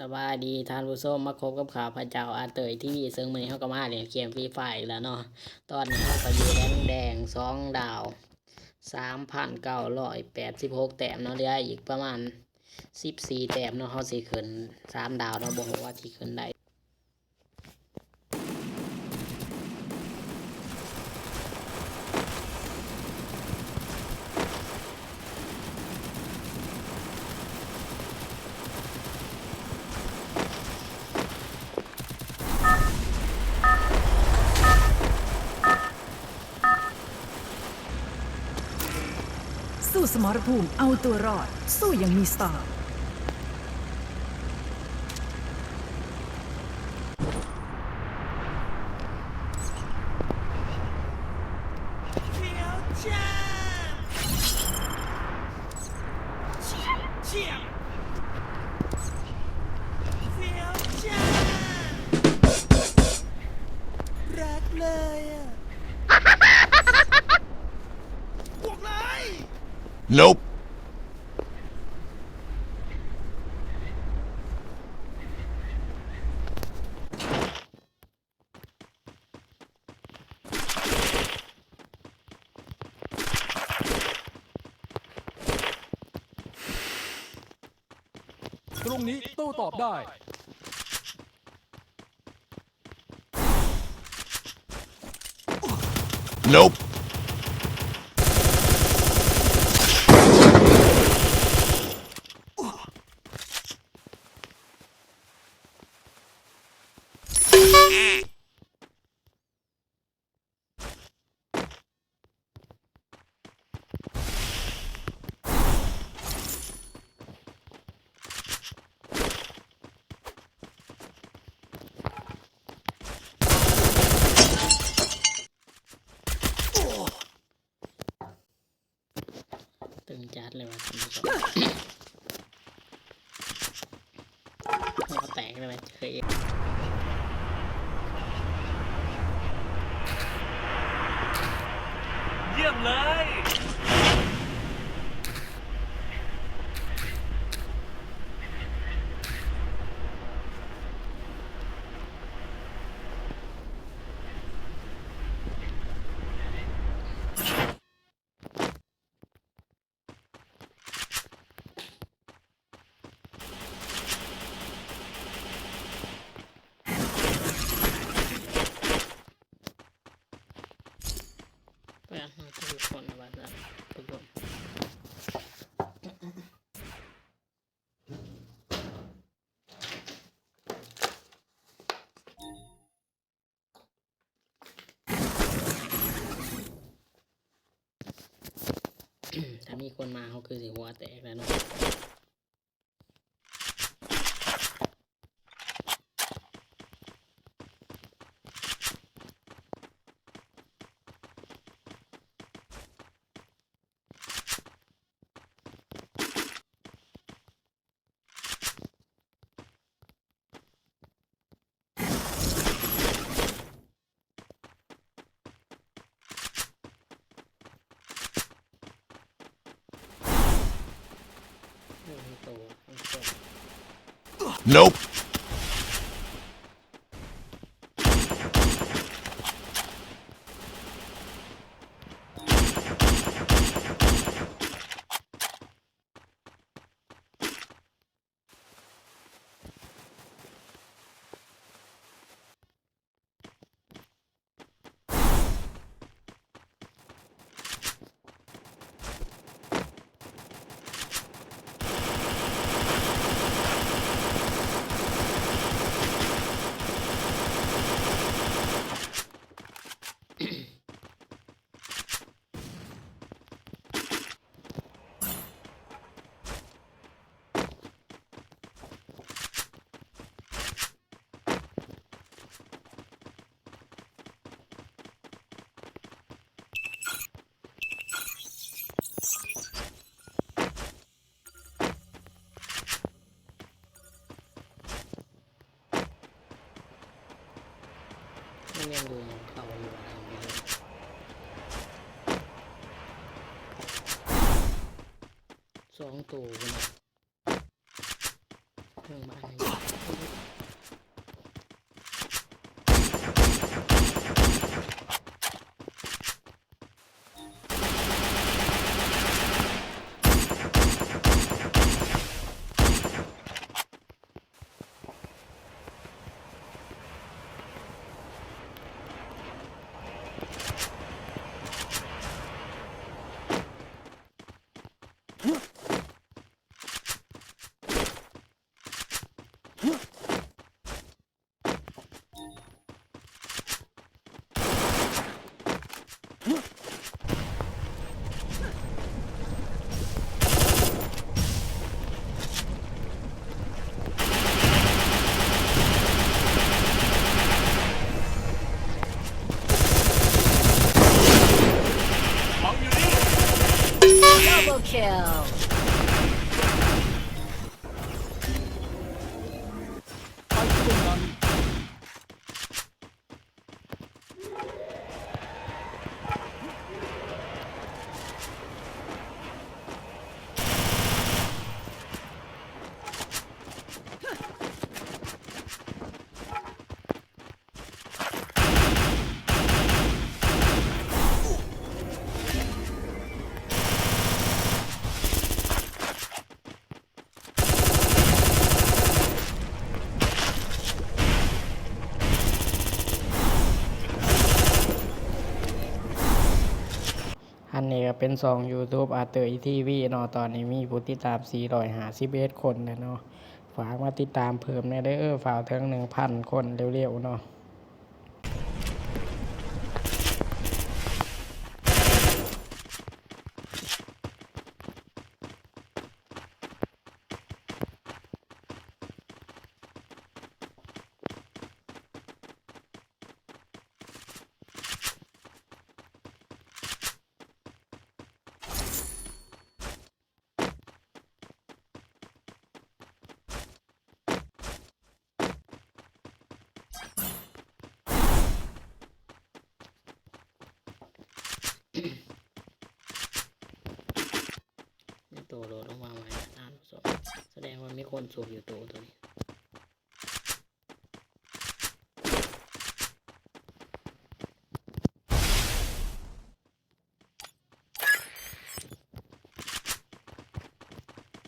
สบายดีท่านผู้ชมมาคบกับข่าวพระเจ้าอาเตยที่ซึ่งมือนี้เขาก็มาเล่นเกมฟรีไฟแล้วเนาะตอนนี้เขาก็อยู่แดงแดงสองดาวสามพันเก้าร้อยแปดสิบหกแต้มเนาะเหลืออีกประมาณสิบสี่แต้มเนาะเขาสิขึ้นสามดาวเนาะบอกว่าที่ขึ้นได้ สมรภูมิเอาตัวรอด สู้อย่างมีสไตล์ Nope. ตรงนี้โต้ตอบได้ Nope. ตึงจั ดเลยวะท่านผู้ชมหัวแตกเลยว่ะเคยเยี่ยมเลย ไปอะมาทุกคนว่าจะทุกคน ถ้ามีคนมาเขาคือสิหัวแตกแล้วเนาะ Nope. สองตัวนะเครื่องบ้านนี่ันนี้ก็เป็นซอง YouTube อาเตอร์ทีวีเนาะตอนนี้มีผู้ติดตาม 451คนแล้วเนาะฝากมาติดตามเพิ่มในเด้อฝากถึง1,000 คนเร็วๆเนาะ โดดลงมาใหม่ท่านผู้ชมแสดงว่ามีคนสูบอยู่ตัวตัวนี้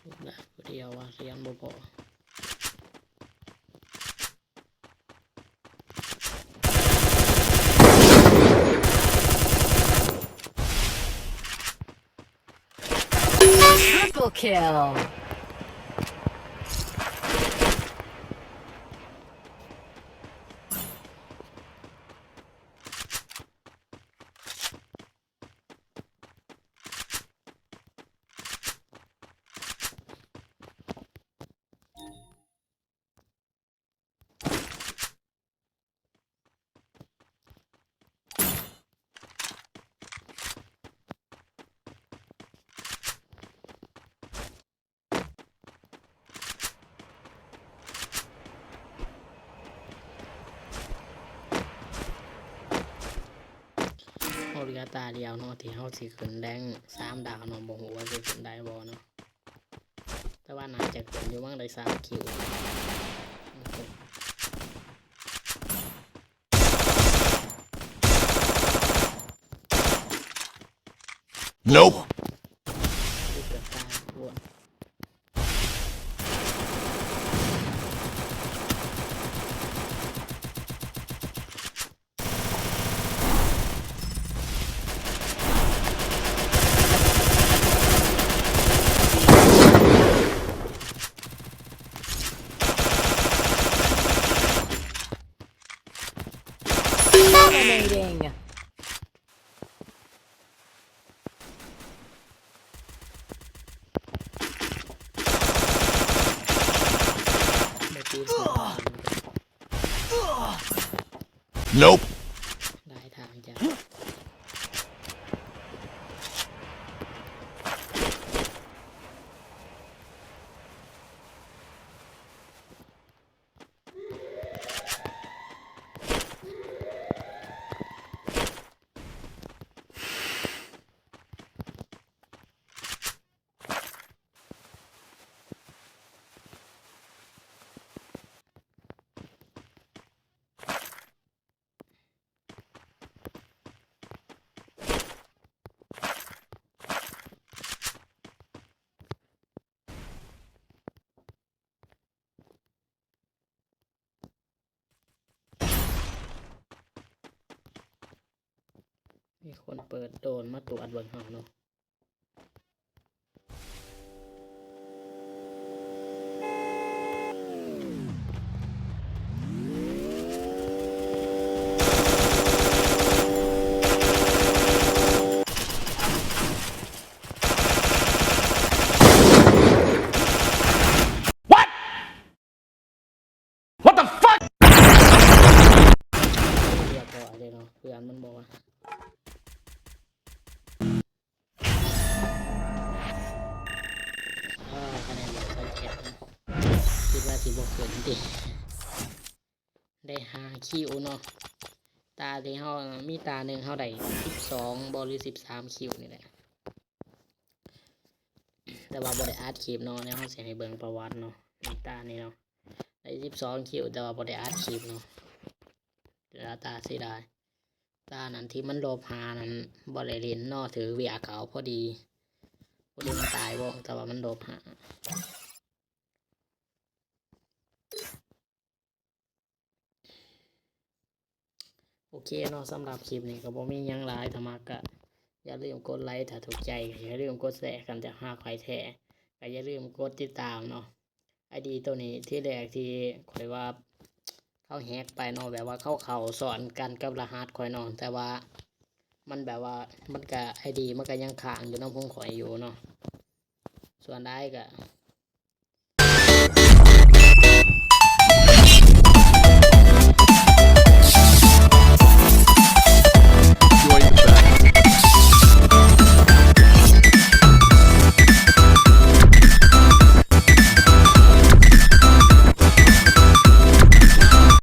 สูบได้เดียวว่าเสียงบ่พอ Triple kill. ตาเดียวเนาะที่เขาสิขึ้นแดงสามดาวเนาะบ่ฮู้ว่าสิขึ้นได้บ่เนาะแต่ว่าน่าจะขึ้นอยู่บ้างได้สามคิว Nope. มีคนเปิดโดนมาตรวจเบิ่งเฮาเนาะเรียบร้อยเลยเนาะเพื่อนมันบอกว่า คิวเนาะตาที่เฮามีตาหนึ่งเฮาได้สิบสองบหรือสิบสามคิวนี่แหละแต่ว่าบ่ได้อาร์ตคลิปเนาะแล้วเฮาสิให้เบิงประวัติเนาะมีตานี่เนาะได้สิบสองคิวแต่ว่าบ่ได้อาร์ตคลิปเนาะเดี๋ยวตาเสียดายตานั้นที่มันโลภานั้นบริเวณนอถือเวียเขาพอดีพอดีมันตายบ่แต่ว่ามันโลภา โอเคเนาะสำหรับคลิปนี้ก็บ่มียังหลายธรรมะกะอย่าลืมกดไลค์ถ้าถูกใจอย่าลืมกดแชร์กันจะหาใครแท้ก็อย่าลืมกดติดตามเนาะไอดีตัวนี้ที่แรกที่ขอยว่าเขาแฮกไปเนาะแบบว่าเข้าเขาสอนกันกับรหัสข่อยนาะแต่ว่ามันแบบว่ามันก็ไอดีมันก็ยังค้างอยู่น้องพงข่อยอยู่เนาะส่วนได้ก็